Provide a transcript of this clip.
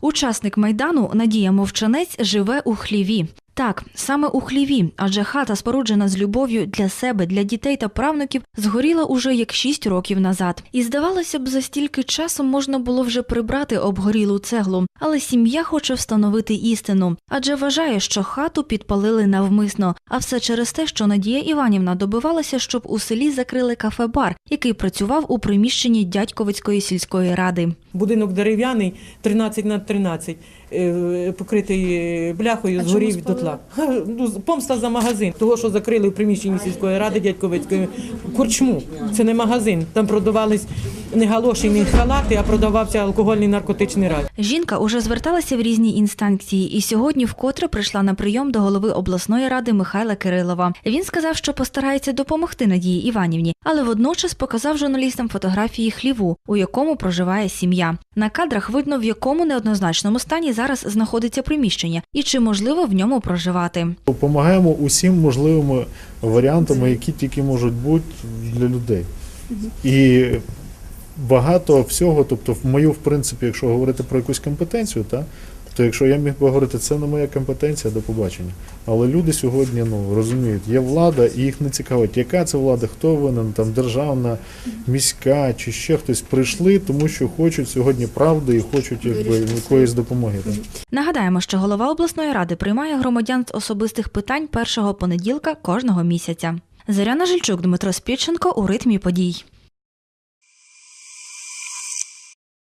Учасник майдану Надія Мовчанець живе у хліві. Так, саме у хліві, адже хата, споруджена з любов'ю для себе, для дітей та правнуків, згоріла уже як шість років назад. І здавалося б, за стільки часу можна було вже прибрати обгорілу цеглу. Але сім'я хоче встановити істину, адже вважає, що хату підпалили навмисно. А все через те, що Надія Іванівна добивалася, щоб у селі закрили кафе-бар, який працював у приміщенні дядьковицької сільської ради. Будинок дерев'яний 13 на 13, е, покритий е, бляхою, згорів дотла. Ха, ну, Помста за магазин. Того, що закрили в приміщенні сільської ради дядьковицької корчму. Це не магазин. Там продавались не галоші, не халати, а продавався алкогольний наркотичний рай. Жінка уже зверталася в різні інстанції і сьогодні вкотре прийшла на прийом до голови обласної ради Михайла Кирилова. Він сказав, що постарається допомогти Надії Іванівні, але водночас показав журналістам фотографії хліву, у якому проживає сім'я. На кадрах видно, в якому неоднозначному стані зараз знаходиться приміщення і чи можливо в ньому проживати. Допомагаємо усім можливими варіантами, які тільки можуть бути для людей. І багато всього, тобто, в мою, в принципі, якщо говорити про якусь компетенцію, та, то якщо я міг би говорити, це не моя компетенція до побачення. Але люди сьогодні ну, розуміють, є влада, і їх не цікавить, яка це влада, хто винен, там державна, міська чи ще хтось прийшли, тому що хочуть сьогодні правди і хочуть якби якоїсь допомоги. Так. Нагадаємо, що голова обласної ради приймає громадян з особистих питань першого понеділка кожного місяця. Зоряна Жильчук, Дмитро Спіченко у ритмі подій.